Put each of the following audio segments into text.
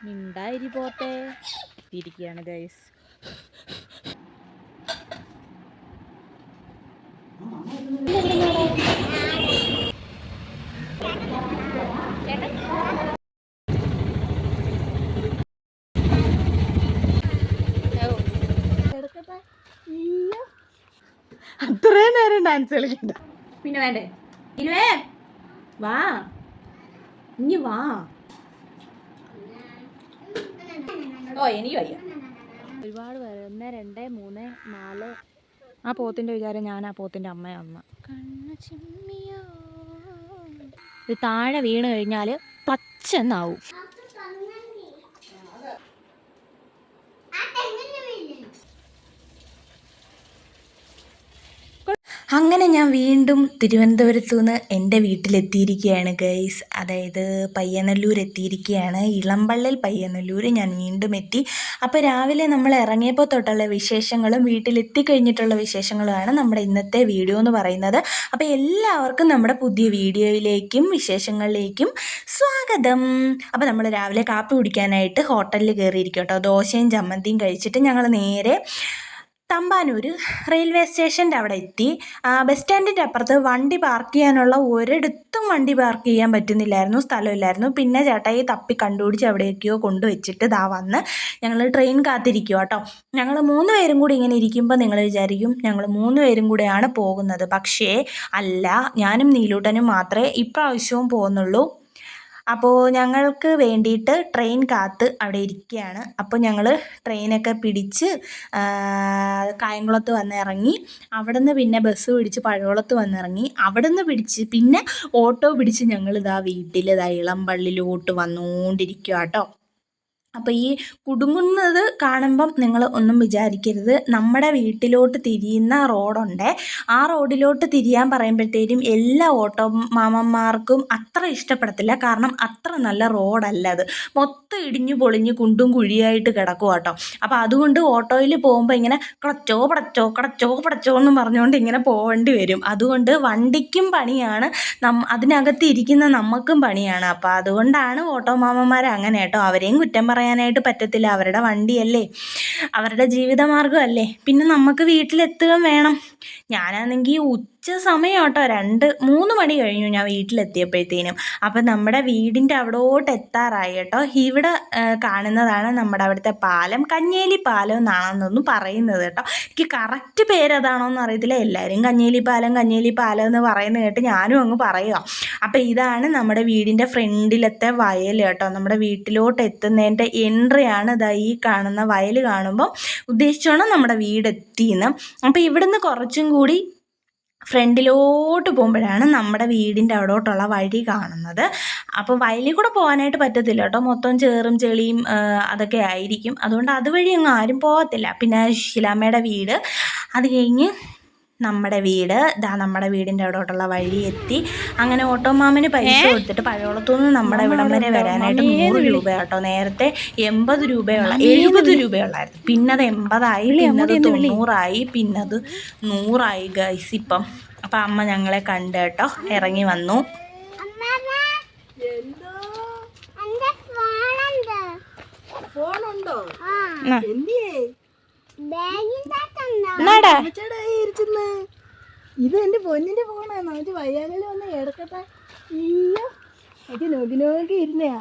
മിണ്ടായിരി പോട്ടെ. ഇരിക്കുകയാണ് ഗൈസ് അത്രയും നേരം ഡാൻസ് കളിക്കണ്ട. പിന്നെ വേണ്ടേ? ഇനുവേ? വാ. ഇനി വാ. ഓ എനിക്ക് വയ്യ ഒരുപാട് പേര്. ഒന്ന് രണ്ട് മൂന്ന് നാല്. ആ പോത്തിന്റെ വിചാരം ഞാൻ ആ പോത്തിന്റെ അമ്മയാണെന്ന് കണ്ണു ചിമ്മിയോ? ഇത് താഴെ വീണ് കഴിഞ്ഞാൽ പച്ചെന്നാവും. അങ്ങനെ ഞാൻ വീണ്ടും തിരുവനന്തപുരത്തു നിന്ന് എന്റെ വീട്ടിലെത്തിയിരിക്കുകയാണ് ഗൈസ് അതായത് പയ്യനല്ലൂർ എത്തിയിരിക്കുകയാണ്. ഇളമ്പള്ളിൽ പയ്യനല്ലൂർ ഞാൻ വീണ്ടും എത്തി. അപ്പോൾ രാവിലെ നമ്മൾ ഇറങ്ങിയപ്പോൾ തൊട്ടുള്ള വിശേഷങ്ങളും വീട്ടിലെത്തിക്കഴിഞ്ഞിട്ടുള്ള വിശേഷങ്ങളുമാണ് നമ്മുടെ ഇന്നത്തെ വീഡിയോ എന്ന് പറയുന്നത്. അപ്പോൾ എല്ലാവർക്കും നമ്മുടെ പുതിയ വീഡിയോയിലേക്കും വിശേഷങ്ങളിലേക്കും സ്വാഗതം. അപ്പോൾ നമ്മൾ രാവിലെ കാപ്പി കുടിക്കാനായിട്ട് ഹോട്ടലിൽ കയറിയിരിക്കും കേട്ടോ. ദോശയും ചമ്മന്തിയും കഴിച്ചിട്ട് ഞങ്ങൾ നേരെ തമ്പാനൂർ റെയിൽവേ സ്റ്റേഷന്റെ അവിടെ എത്തി. ബസ് സ്റ്റാൻഡിന്റെ അപ്പുറത്ത് വണ്ടി പാർക്ക് ചെയ്യാനുള്ള ഒരിടത്തും വണ്ടി പാർക്ക് ചെയ്യാൻ പറ്റുന്നില്ലായിരുന്നു സ്ഥലമില്ലായിരുന്നു. പിന്നെ ചേട്ടായി തപ്പി കണ്ടുപിടിച്ച് എവിടെയൊക്കെയോ കൊണ്ടുവച്ചിട്ട് ദാ വന്ന് ഞങ്ങൾ ട്രെയിൻ കാത്തിരിക്കുക കേട്ടോ ഞങ്ങൾ മൂന്ന് പേരും കൂടി ഇങ്ങനെ ഇരിക്കുമ്പോൾ നിങ്ങൾ വിചാരിക്കും ഞങ്ങൾ മൂന്ന് പേരും കൂടെയാണ് പോകുന്നത്. പക്ഷേ അല്ല ഞാനും നീലൂട്ടനും മാത്രമേ ഇപ്രാവശ്യവും പോകുന്നുള്ളൂ. അപ്പോൾ ഞങ്ങൾക്ക് വേണ്ടിയിട്ട് ട്രെയിൻ കാത്ത് അവിടെ ഇരിക്കുകയാണ്. അപ്പോൾ ഞങ്ങൾ ട്രെയിനൊക്കെ പിടിച്ച് കായംകുളത്ത് വന്നിറങ്ങി. അവിടെ നിന്ന് പിന്നെ ബസ് പിടിച്ച് പഴകുളത്ത് വന്നിറങ്ങി. അവിടെ നിന്ന് പിടിച്ച് പിന്നെ ഓട്ടോ പിടിച്ച് ഞങ്ങൾ ഇതാ വീട്ടിൽ ഇതാ ഇളമ്പള്ളിലോട്ട് വന്നുകൊണ്ടിരിക്കുക കേട്ടോ അപ്പോൾ ഈ കുടുങ്ങുന്നത് കാണുമ്പം നിങ്ങൾ ഒന്നും വിചാരിക്കരുത്. നമ്മുടെ വീട്ടിലോട്ട് തിരിയുന്ന റോഡുണ്ട്. ആ റോഡിലോട്ട് തിരിയാൻ പറയുമ്പോഴത്തേനും എല്ലാ ഓട്ടോ മാമന്മാർക്കും അത്ര ഇഷ്ടപ്പെടത്തില്ല. കാരണം അത്ര നല്ല റോഡല്ല അത്. മൊത്തം ഇടിഞ്ഞു പൊളിഞ്ഞ് കുണ്ടും കുഴിയായിട്ട് കിടക്കും കേട്ടോ അപ്പോൾ അതുകൊണ്ട് ഓട്ടോയിൽ പോകുമ്പോൾ ഇങ്ങനെ കടച്ചോ പടച്ചോ കടച്ചോ പടച്ചോ എന്ന് പറഞ്ഞുകൊണ്ട് ഇങ്ങനെ പോകേണ്ടി വരും. അതുകൊണ്ട് വണ്ടിക്കും പണിയാണ്. നം അതിനകത്ത് ഇരിക്കുന്ന നമുക്കും പണിയാണ്. അപ്പോൾ അതുകൊണ്ടാണ് ഓട്ടോ മാമന്മാർ അങ്ങനെ കേട്ടോ. അവരെയും കുറ്റം പറയാനായിട്ട് പറ്റത്തില്ല. അവരുടെ വണ്ടിയല്ലേ. അവരുടെ ജീവിതമാർഗമല്ലേ പിന്നെ നമുക്ക് വീട്ടിലെത്തുകയും വേണം. ഞാനാണെങ്കിൽ ഉച്ച സമയം കേട്ടോ രണ്ട് മൂന്ന് മണി കഴിഞ്ഞു ഞാൻ വീട്ടിലെത്തിയപ്പോഴത്തേനും. അപ്പം നമ്മുടെ വീടിന്റെ അവിടോട്ട് എത്താറായി കേട്ടോ. ഇവിടെ കാണുന്നതാണ് നമ്മുടെ അവിടുത്തെ പാലം. കഞ്ഞേലി പാലം എന്നാണെന്നൊന്നും പറയുന്നത് കേട്ടോ. എനിക്ക് കറക്റ്റ് പേരതാണോ എന്ന് അറിയത്തില്ല. എല്ലാവരും കഞ്ഞേലി പാലം കഞ്ഞേലി പാലം എന്ന് പറയുന്നത് കേട്ട് ഞാനും അങ്ങ് പറയുക അപ്പം ഇതാണ് നമ്മുടെ വീടിന്റെ ഫ്രണ്ടിലത്തെ വയൽ കേട്ടോ. നമ്മുടെ വീട്ടിലോട്ട് എത്തുന്നതിന്റെ എൻട്രിയാണ് ഇതാ ഈ കാണുന്ന വയൽ കാണുമ്പോൾ ഉദ്ദേശിച്ചോണം നമ്മുടെ വീടെത്തിയെന്ന് അപ്പം ഇവിടുന്ന് കുറച്ചും കൂടി ഫ്രണ്ടിലോട്ട് പോകുമ്പോഴാണ് നമ്മുടെ വീടിന്റെ അവിടോട്ടുള്ള വഴി കാണുന്നത്. അപ്പോൾ വയലിൽ കൂടെ പോകാനായിട്ട് പറ്റത്തില്ല കേട്ടോ. മൊത്തം ചേറും ചെളിയും അതൊക്കെ ആയിരിക്കും. അതുകൊണ്ട് അതുവഴി അങ്ങ് ആരും പോകത്തില്ല. പിന്നെ ശിലാമ്മയുടെ വീട്. അത് കഴിഞ്ഞ് നമ്മുടെ വീട്. ദാ നമ്മുടെ വീടിന്റെ അവിടോട്ടുള്ള വഴി എത്തി. അങ്ങനെ ഓട്ടോ മാമന് പൈസ കൊടുത്തിട്ട് പഴയോളത്തുനിന്ന് നമ്മുടെ ഇവിടം വരെ വരാനായിട്ട് നൂറ് രൂപ കേട്ടോ നേരത്തെ എൺപത് രൂപയുള്ള എഴുപത് രൂപയുള്ളായിരുന്നു. പിന്നെ അത് എൺപതായി പിന്നെ അത് തൊണ്ണൂറായി പിന്നെ അത് നൂറായി ഗൈസ് ഇപ്പം. അപ്പം അമ്മ ഞങ്ങളെ കണ്ട് കേട്ടോ. ഇറങ്ങി വന്നു. ഫോണുണ്ടോ. ഇരിക്കുന്ന്. ഇത് എന്റെ പൊന്നിന്റെ ഫോണാണ് നമുക്ക് വയ്യാകല വന്ന് എടുക്കട്ടെ അയ്യോ. അത് നോക്കി നോക്കി ഇരുന്നയാ.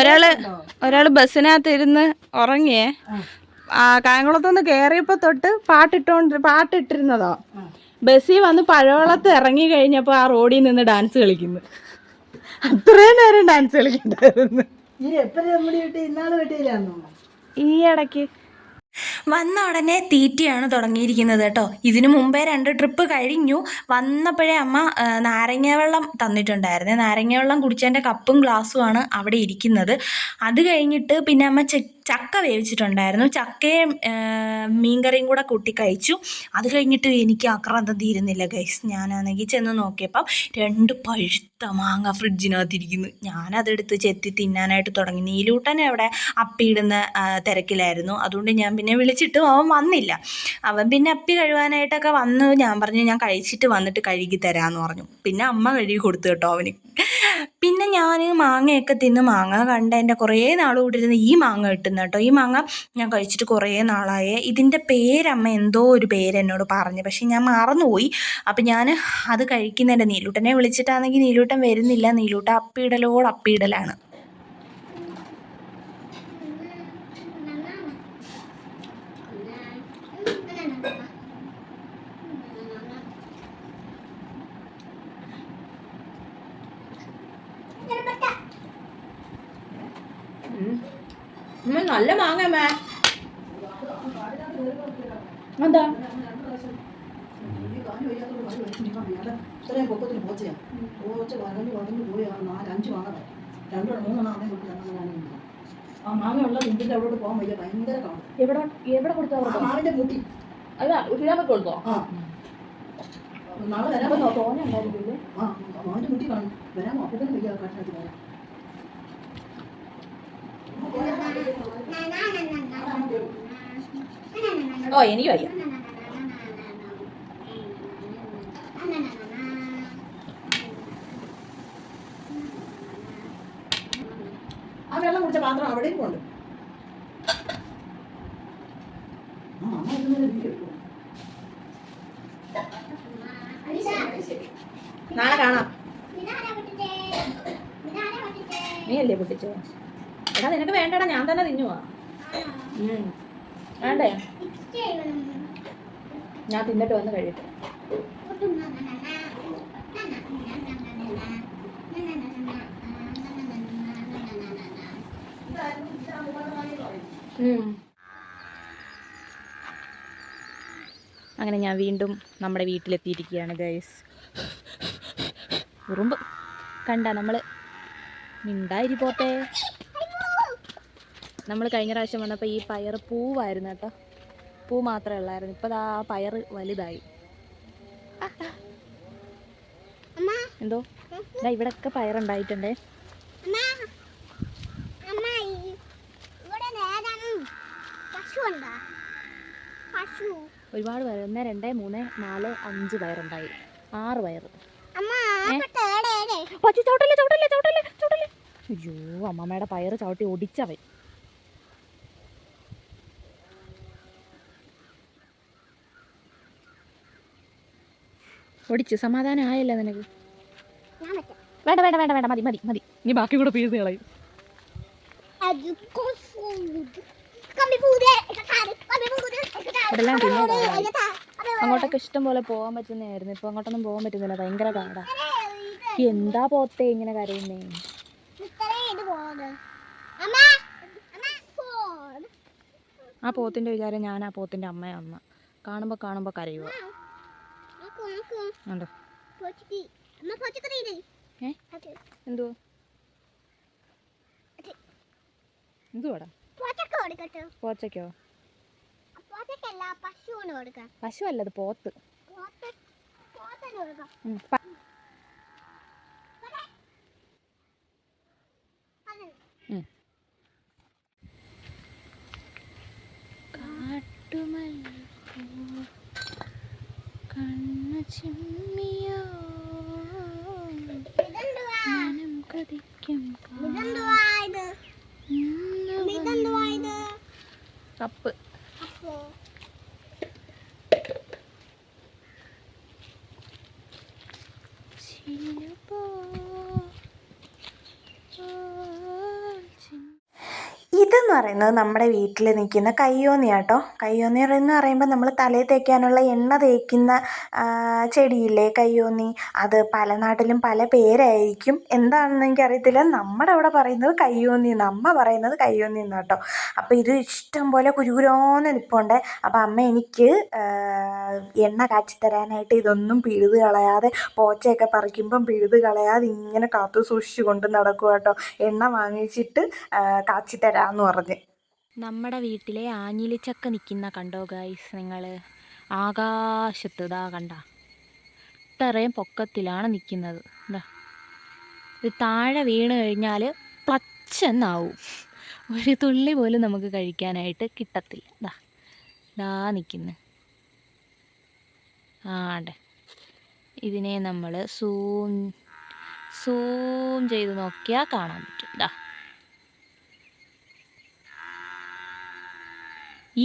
ഒരാൾ ഒരാൾ ബസ്സിനകത്ത് ഇരുന്ന് ഉറങ്ങിയേ. ആ കായംകുളത്തുനിന്ന് കയറിയപ്പോ തൊട്ട് പാട്ടിട്ടോണ്ട് പാട്ടിട്ടിരുന്നതോ. ബസ്സിൽ വന്ന് പഴവളത്ത് ഇറങ്ങി കഴിഞ്ഞപ്പോ ആ റോഡിൽ നിന്ന് ഡാൻസ് കളിക്കുന്നു. അത്രയും നേരം ഡാൻസ് കളിക്കണ്ടായിരുന്നു. ഈ ഇടയ്ക്ക്. വന്ന ഉടനെ തീറ്റയാണ് തുടങ്ങിയിരിക്കുന്നത് കേട്ടോ. ഇതിനു മുമ്പേ രണ്ട് ട്രിപ്പ് കഴിഞ്ഞു. വന്നപ്പോഴേ അമ്മ നാരങ്ങ വെള്ളം തന്നിട്ടുണ്ടായിരുന്നേ. നാരങ്ങ വെള്ളം കുടിച്ചതിന്റെ കപ്പും ഗ്ലാസ്സുമാണ് അവിടെ ഇരിക്കുന്നത്. അത് കഴിഞ്ഞിട്ട് പിന്നെ അമ്മ ചെ ചക്ക വേവിച്ചിട്ടുണ്ടായിരുന്നു. ചക്കയും മീൻകറിയും കൂടെ കൂട്ടി കഴിച്ചു. അത് കഴിഞ്ഞിട്ട് എനിക്ക് ആക്രാന്തം തീരുന്നില്ല ഗൈസ് ഞാനാണെങ്കിൽ ചെന്ന് നോക്കിയപ്പം രണ്ട് പഴുത്ത മാങ്ങ ഫ്രിഡ്ജിനകത്തിരിക്കുന്നു. ഞാനതെടുത്ത് ചെത്തി തിന്നാനായിട്ട് തുടങ്ങി. നീലൂട്ടൻ അവിടെ അപ്പിയിടുന്ന തിരക്കിലായിരുന്നു. അതുകൊണ്ട് ഞാൻ പിന്നെ വിളിച്ചിട്ടും അവൻ വന്നില്ല. അവൻ പിന്നെ അപ്പി കഴുകാനായിട്ടൊക്കെ വന്നു. ഞാൻ പറഞ്ഞു ഞാൻ കഴിച്ചിട്ട് വന്നിട്ട് കഴുകി തരാമെന്ന് പറഞ്ഞു. പിന്നെ അമ്മ കഴുകി കൊടുത്തു കേട്ടോ അവന്. പിന്നെ ഞാൻ മാങ്ങയൊക്കെ തിന്ന് മാങ്ങ കണ്ട എന്റെ കുറേ നാൾ കൂടിയിരുന്ന് ഈ മാങ്ങ കിട്ടുന്ന കേട്ടോ ഈ മാങ്ങ ഞാൻ കഴിച്ചിട്ട് കുറേ നാളായേ. ഇതിന്റെ പേരമ്മ എന്തോ ഒരു പേര് എന്നോട് പറഞ്ഞു. പക്ഷേ ഞാൻ മറന്നുപോയി. അപ്പം ഞാൻ അത് കഴിക്കുന്നതിന്റെ നീലൂട്ടനെ വിളിച്ചിട്ടാണെങ്കിൽ നീലൂട്ടൻ വരുന്നില്ല. നീലൂട്ട അപ്പിയിടലോട് അപ്പിയിടലാണ് നല്ല മാങ്ങ അമ്മേ എന്താ? പൊക്കത്തിന് പോച്ചയാ പോച്ച വരഞ്ഞു വരഞ്ഞു പോയി ആ നാല് അഞ്ച് മാങ്ങ രണ്ടോ മൂന്നെണ്ണം അമ്മയും കൊടുത്ത് രണ്ടെണ്ണം ആ മാങ്ങ ഉള്ള നിന്റെ അവിടോട്ട് പോകാൻ വയ്യ ഭയങ്കര കാണും എവിടെ എവിടെ കൊടുത്താ മാവിന്റെ മുട്ടി. അല്ല ഉരുളാമ കൊടുത്തോ? ആ. നാളെ വരാമോ തോനെ ഉണ്ടായിരിക്കില്ലേ? ആ മാവിന്റെ മുട്ടി കാണും. വരാമോ? അപ്പൊ തന്നെ വയ്യ കഷ്ണത്തിൽ വരാം ഓ എനിക്ക് വയ്യ ആ വെള്ളം കുടിച്ച പാത്രം അവിടെയും കൊണ്ട്. നാളെ കാണാം. നീ അല്ലേ പൊട്ടിച്ചോ എടാ നിനക്ക് വേണ്ടടാ ഞാൻ തന്നെ തിന്നുവാ. വേണ്ടേ? ഞാൻ തിന്നിട്ട് വന്ന് കഴിയട്ടെ. അങ്ങനെ ഞാൻ വീണ്ടും നമ്മുടെ വീട്ടിലെത്തിയിരിക്കുകയാണ് ഗൈസ് ഉറുമ്പ്. കണ്ട നമ്മൾ മിണ്ടായിരി പോട്ടെ. നമ്മൾ കഴിഞ്ഞ പ്രാവശ്യം വന്നപ്പോൾ ഈ പയർ പൂവായിരുന്നു കേട്ടോ. പൂ മാത്രമേ ഉള്ളായിരുന്നു. ഇപ്പൊ ആ പയർ വലുതായി. എന്തോ? ഇതാ ഇവിടെയൊക്കെ പയറുണ്ടായിട്ടുണ്ടേ. ഒരുപാട് പയർ. ഒന്ന് രണ്ട് മൂന്ന് നാല് അഞ്ച് പയറുണ്ടായി. ആറ് പയർ. അയ്യോ അമ്മമ്മയുടെ പയർ ചവിട്ടി ഒടിച്ചവൻ. ഒടിച്ചു സമാധാനം ആയല്ലോ നിനക്ക് വേണ്ട വേണ്ട വേണ്ട വേണ്ട. മതി മതി മതി. നീ ബാക്കി കൂടെ പീസ് കളയും അങ്ങോട്ടൊക്കെ ഇഷ്ടം പോലെ പോകാൻ പറ്റുന്നതായിരുന്നു. ഇപ്പൊ അങ്ങോട്ടൊന്നും പോകാൻ പറ്റുന്നില്ല. ഭയങ്കര കാടാ എന്താ പോത്തെ ഇങ്ങനെ കരയുന്നേ? ആ പോത്തിന്റെ വിചാരം ഞാൻ ആ പോത്തിന്റെ അമ്മയാന്ന് കാണുമ്പോ കാണുമ്പോ കരയുക ഉണ്ടോ ഏ? എന്തുവാ? എന്തുവാടാ? പോച്ചയ്ക്കോ പശു അല്ലത് പോത്ത് പോത്തിന് കൊടുക്കാം ഉം. പ- ഉം. കണ്ണു ചിമ്മിയോ ഇതെന്തുവാ മനം കൊതിക്കും ഇതെന്തുവാ ഇത് ഇതെന്തുവാ ഇത് കപ്പ് അപ്പോ ചിലപ്പോ ഇതെന്ന് പറയുന്നത് നമ്മുടെ വീട്ടിൽ നിൽക്കുന്ന കയ്യോന്നി കേട്ടോ കയ്യോന്നി എന്ന് പറയുമ്പോൾ നമ്മൾ തലയിൽ തേക്കാനുള്ള എണ്ണ തേക്കുന്ന ചെടിയില്ലേ കയ്യോന്നി? അത് പല നാട്ടിലും പല പേരായിരിക്കും. എന്താണെന്ന് എനിക്കറിയത്തില്ല. നമ്മുടെ അവിടെ പറയുന്നത് കയ്യോന്നി അമ്മ പറയുന്നത് കയ്യോന്നി എന്ന് കേട്ടോ അപ്പോൾ ഇത് ഇഷ്ടം പോലെ കുരുകുരോന്ന് നിൽപ്പുണ്ട് അപ്പോൾ അമ്മ എനിക്ക് എണ്ണ കാച്ചി തരാനായിട്ട് ഇതൊന്നും പിഴുത് കളയാതെ പോച്ചയൊക്കെ പറിക്കുമ്പം പിഴുത് കളയാതെ ഇങ്ങനെ കാത്തു സൂക്ഷിച്ചു കൊണ്ട് നടക്കുക കേട്ടോ എണ്ണ വാങ്ങിച്ചിട്ട് കാച്ചി തരാമെന്ന് പറഞ്ഞ്. നമ്മുടെ വീട്ടിലെ ആഞ്ഞിലിച്ചക്ക നിൽക്കുന്ന കണ്ടോ ഗൈസ് നിങ്ങൾ ആകാശത്ത് ഇതാ കണ്ട. ഇത്രയും പൊക്കത്തിലാണ് നിൽക്കുന്നത് എന്താ ഇത് താഴെ വീണ് കഴിഞ്ഞാൽ പച്ചെന്നാവും. ഒരു തുള്ളി പോലും നമുക്ക് കഴിക്കാനായിട്ട് കിട്ടത്തില്ല. ഇതാ ഇതാ നിൽക്കുന്നു ആടെ ഇതിനെ നമ്മൾ സൂം സൂം ചെയ്ത് നോക്കിയാൽ കാണാൻ പറ്റും. ഇതാ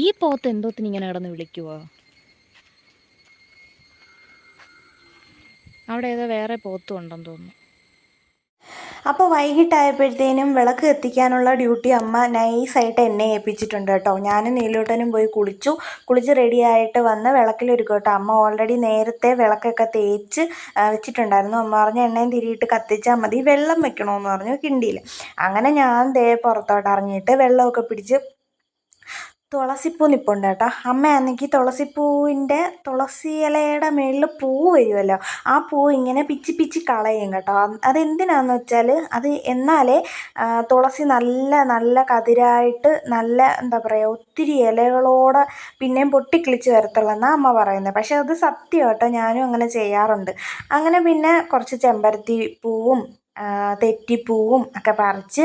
ഈ പോത്ത് എന്തോത്തിന് ഇങ്ങനെ കിടന്ന് വിളിക്കുവോ? അവിടെ ഏതോ വേറെ പോത്തും ഉണ്ടെന്ന് തോന്നുന്നു. അപ്പോൾ വൈകിട്ടായപ്പോഴത്തേനും വിളക്ക് എത്തിക്കാനുള്ള ഡ്യൂട്ടി അമ്മ നൈസായിട്ട് എന്നെ ഏൽപ്പിച്ചിട്ടുണ്ട് കേട്ടോ. ഞാനും നീലോട്ടനും പോയി കുളിച്ചു. കുളിച്ച് റെഡിയായിട്ട് വന്ന് വിളക്കിലൊരുക്കും കേട്ടോ. അമ്മ ഓൾറെഡി നേരത്തെ വിളക്കൊക്കെ തേച്ച് വെച്ചിട്ടുണ്ടായിരുന്നു. അമ്മ പറഞ്ഞ എണ്ണയും തിരിയിട്ട് കത്തിച്ചാൽ മതി. വെള്ളം വെക്കണമെന്ന് പറഞ്ഞു കിണ്ടിയിൽ അങ്ങനെ ഞാൻ ദേ പുറത്തോട്ട് ഇറങ്ങിയിട്ട് വെള്ളമൊക്കെ പിടിച്ച് തുളസിപ്പൂ നിൽപ്പുണ്ട് കേട്ടോ. അമ്മയാണെങ്കിൽ തുളസിപ്പൂവിന്റെ തുളസി ഇലയുടെ മേളിൽ പൂ വരുമല്ലോ ആ പൂ ഇങ്ങനെ പിച്ചി പിച്ചി കളയും കേട്ടോ. അതെന്തിനാണെന്ന് വെച്ചാൽ അത് എന്നാലേ തുളസി നല്ല നല്ല കതിരായിട്ട് നല്ല എന്താ പറയുക ഒത്തിരി ഇലകളോടെ പിന്നെയും പൊട്ടിക്കിളിച്ച് വരത്തുള്ളൂ എന്നാണ് അമ്മ പറയുന്നത്. പക്ഷേ അത് സത്യം കേട്ടോ. ഞാനും അങ്ങനെ ചെയ്യാറുണ്ട്. അങ്ങനെ പിന്നെ കുറച്ച് ചെമ്പരത്തി പൂവും തെറ്റിപ്പൂവും ഒക്കെ പറിച്ച്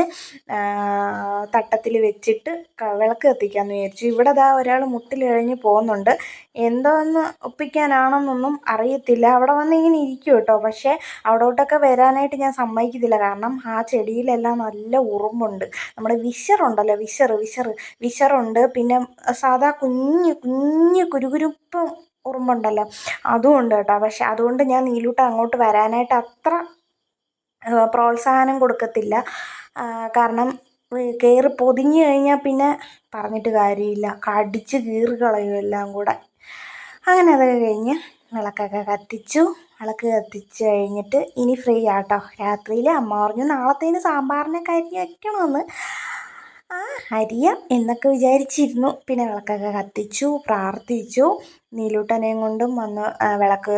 തട്ടത്തിൽ വെച്ചിട്ട് വിളക്ക് കത്തിക്കാമെന്ന് വിചാരിച്ചു. ഇവിടെ ദാ ഒരാൾ മുട്ടിലിഴഞ്ഞ് പോകുന്നുണ്ട് എന്തോന്ന് ഒപ്പിക്കാനാണെന്നൊന്നും അറിയത്തില്ല. അവിടെ വന്ന് ഇങ്ങനെ ഇരിക്കും കേട്ടോ. പക്ഷേ അവിടോട്ടൊക്കെ വരാനായിട്ട് ഞാൻ സമ്മതിക്കത്തില്ല. കാരണം ആ ചെടിയിലെല്ലാം നല്ല ഉറുമ്പുണ്ട്. നമ്മുടെ വിഷറുണ്ടല്ലോ വിഷറ് വിഷറ് വിഷറുണ്ട്. പിന്നെ സാധാ കുഞ്ഞ് കുഞ്ഞ് കുരുകുരുപ്പം ഉറുമ്പുണ്ടല്ലോ. അതും ഉണ്ട് കേട്ടോ. പക്ഷെ അതുകൊണ്ട് ഞാൻ നീലൂട്ട അങ്ങോട്ട് വരാനായിട്ട് അത്ര പ്രോത്സാഹനം കൊടുക്കത്തില്ല. കാരണം കയറി പൊതിഞ്ഞ് കഴിഞ്ഞാൽ പിന്നെ പറഞ്ഞിട്ട് കാര്യമില്ല. കടിച്ച് കീറി കളയും എല്ലാം കൂടെ. അങ്ങനെ അതൊക്കെ കഴിഞ്ഞ് വിളക്കൊക്കെ കത്തിച്ചു. വിളക്ക് കത്തിച്ച് കഴിഞ്ഞിട്ട് ഇനി ഫ്രീ ആട്ടോ. രാത്രിയിൽ അമ്മ പറഞ്ഞു നാളത്തേന് സാമ്പാറിനൊക്കെ അരിഞ്ഞ് വെക്കണമെന്ന്. ആ ഹരിയ എന്നൊക്കെ വിചാരിച്ചിരുന്നു. പിന്നെ വിളക്കൊക്കെ കത്തിച്ചു പ്രാർത്ഥിച്ചു. നീലൂട്ടനെയും കൊണ്ടും വന്ന് വിളക്ക്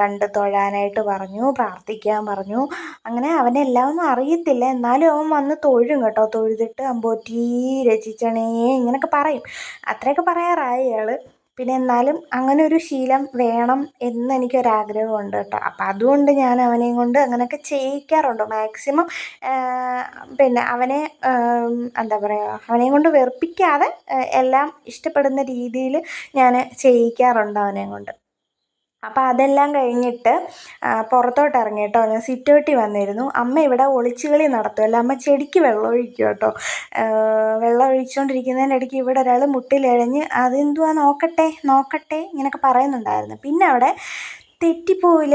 കണ്ട് തൊഴാനായിട്ട് പറഞ്ഞു പ്രാർത്ഥിക്കാൻ പറഞ്ഞു. അങ്ങനെ അവനെല്ലാം ഒന്നും അറിയത്തില്ല. എന്നാലും അവൻ വന്ന് തൊഴും കേട്ടോ. തൊഴുതിട്ട് അമ്പോറ്റി രചിച്ചണേ ഇങ്ങനെയൊക്കെ പറയും. അത്രയൊക്കെ പറയാറായി അയാൾ പിന്നെ എന്നാലും അങ്ങനെ ഒരു ശീലം വേണം എന്ന് എനിക്കൊരാഗ്രഹമുണ്ട് കേട്ടോ. അപ്പം അതുകൊണ്ട് ഞാൻ അവനെയും കൊണ്ട് അങ്ങനെയൊക്കെ ചെയ്യിക്കാറുണ്ട്. മാക്സിമം പിന്നെ അവനെ എന്താ പറയുക അവനെയും കൊണ്ട് വെറുപ്പിക്കാതെ എല്ലാം ഇഷ്ടപ്പെടുന്ന രീതിയിൽ ഞാൻ ചെയ്യിക്കാറുണ്ട് അവനെയും കൊണ്ട്. അപ്പോൾ അതെല്ലാം കഴിഞ്ഞിട്ട് പുറത്തോട്ട് ഇറങ്ങി കേട്ടോ. ഞാൻ സിറ്റൗട്ടിൽ വന്നിരുന്നു. അമ്മ ഇവിടെ ഒളിച്ചുകളി നടത്തുമല്ലോ അമ്മ ചെടിക്ക് വെള്ളം ഒഴിക്കും കേട്ടോ. വെള്ളം ഒഴിച്ചുകൊണ്ടിരിക്കുന്നതിന്റെ ഇടയ്ക്ക് ഇവിടെ ഒരാൾ മുട്ടിലിഴഞ്ഞ് അതെന്തുവാ നോക്കട്ടെ നോക്കട്ടെ ഇങ്ങനെയൊക്കെ പറയുന്നുണ്ടായിരുന്നു. പിന്നെ അവിടെ തെറ്റിപ്പൂവിൽ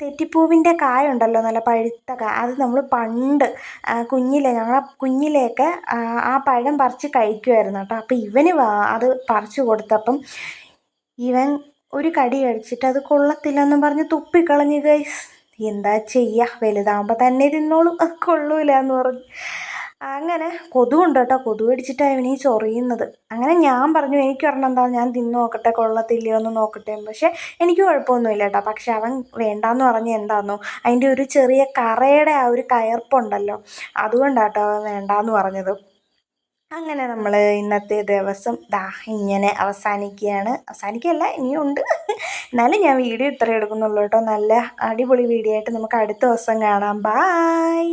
തെറ്റിപ്പൂവിന്റെ കായ ഉണ്ടല്ലോ നല്ല പഴുത്ത കായ അത് നമ്മൾ പണ്ട് കുഞ്ഞിലെ ഞങ്ങളെ കുഞ്ഞിലെയൊക്കെ ആ, ആ പഴം പറിച്ച് കഴിക്കുമായിരുന്നു കേട്ടോ. അപ്പോൾ ഇവന് അത് പറിച്ചു കൊടുത്തപ്പം ഇവൻ ഒരു കടി കഴിച്ചിട്ട് അത് കൊള്ളത്തില്ലെന്നും പറഞ്ഞ് തുപ്പിക്കളഞ്ഞു ഗൈസ് എന്താ ചെയ്യുക വലുതാകുമ്പോൾ തന്നെ തിന്നോളും. അത് കൊള്ളൂല എന്ന് പറഞ്ഞു. അങ്ങനെ കൊതുകുണ്ട് കേട്ടോ. കൊതു കടിച്ചിട്ടാണ് ഇവനീ ചൊറിയുന്നത്. അങ്ങനെ ഞാൻ പറഞ്ഞു എനിക്ക് ഒരെണ്ണം എന്താ? ഞാൻ തിന്നു നോക്കട്ടെ. കൊള്ളത്തില്ലയോ എന്ന് നോക്കട്ടെ. പക്ഷേ എനിക്ക് കുഴപ്പമൊന്നുമില്ല കേട്ടോ. പക്ഷെ അവൻ വേണ്ടാന്ന് പറഞ്ഞ് എന്താന്നു അതിന്റെ ഒരു ചെറിയ കറയുടെ ആ ഒരു കയർപ്പുണ്ടല്ലോ. അതുകൊണ്ടാട്ടോ അവൻ വേണ്ടാന്ന് പറഞ്ഞത്. അങ്ങനെ നമ്മൾ ഇന്നത്തെ ദിവസം ദാ ഇങ്ങനെ അവസാനിക്കുകയാണ്. അവസാനിക്കുകയല്ല ഇനിയുണ്ട്. എന്നാലും ഞാൻ വീഡിയോ ഇത്രയും എടുക്കുന്നുള്ളൂ കേട്ടോ. നല്ല അടിപൊളി വീഡിയോ ആയിട്ട് നമുക്ക് അടുത്ത ദിവസം കാണാം. ബായ്